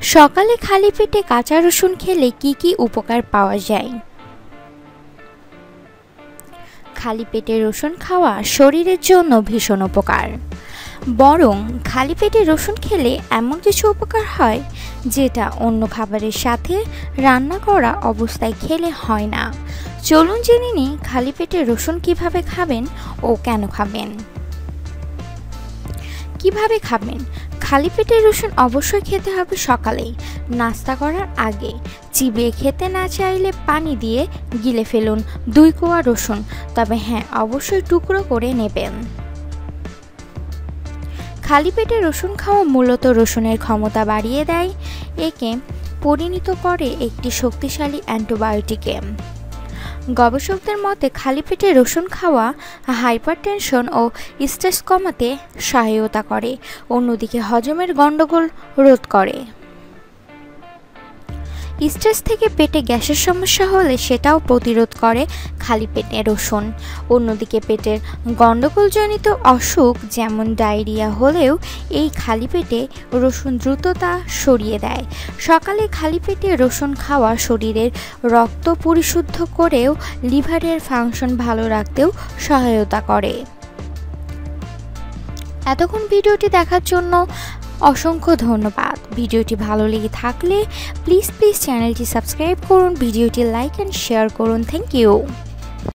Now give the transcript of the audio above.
সকালে খালি পেটে কাঁচা রসুন খেলে কি কি উপকার পাওয়া যায়? খালি পেটে রসুন খাওয়া শরীরের জন্য ভীষণ উপকার। বরং খালি পেটে রসুন খেলে এমন কিছু উপকার হয় যেটা অন্য খাবারের সাথে রান্না করা অবস্থায় খেলে হয় না। চলুন জেনে নিই খালি পেটে রসুন কীভাবে খাবেন ও কেন খাবেন। কীভাবে খাবেন? খালি পেটে রসুন অবশ্যই খেতে হবে সকালেই। নাস্তা করার আগে চিবিয়ে খেতে না চাইলে পানি দিয়ে গিলে ফেলুন দুই কোয়া রসুন। তবে হ্যাঁ অবশ্যই টুকরো করে নেবেন। খালি পেটে রসুন খাওয়া মূলত রসুনের ক্ষমতা বাড়িয়ে দেয়। একে পরিণত করে একটি শক্তিশালী অ্যান্টিবায়োটিকে। গবেষকদের মতে, খালি পেটে রসুন খাওয়া হাইপারটেনশন ও স্ট্রেস কমাতে সহায়তা করে। অন্যদিকে হজমের গণ্ডগোল রোধ করে। স্ট্রেস থেকে পেটে গ্যাসের সমস্যা হলে সেটাও প্রতিরোধ করে খালি পেটে রসুন। অন্যদিকে পেটের গণ্ডগোলজনিত অসুখ যেমন ডায়রিয়া হলেও এই খালি পেটে রসুন দ্রুততা সরিয়ে দেয়। সকালে খালি পেটে রসুন খাওয়া শরীরের রক্ত পরিশুদ্ধ করেও লিভারের ফাংশন ভালো রাখতেও সহায়তা করে। এতক্ষণ ভিডিওটি দেখার জন্য অসংখ্য ধন্যবাদ। ভিডিওটি ভালো লেগে থাকলে প্লিজ প্লিজ চ্যানেলটি সাবস্ক্রাইব করুন, ভিডিওটি লাইক অ্যান্ড শেয়ার করুন। Thank you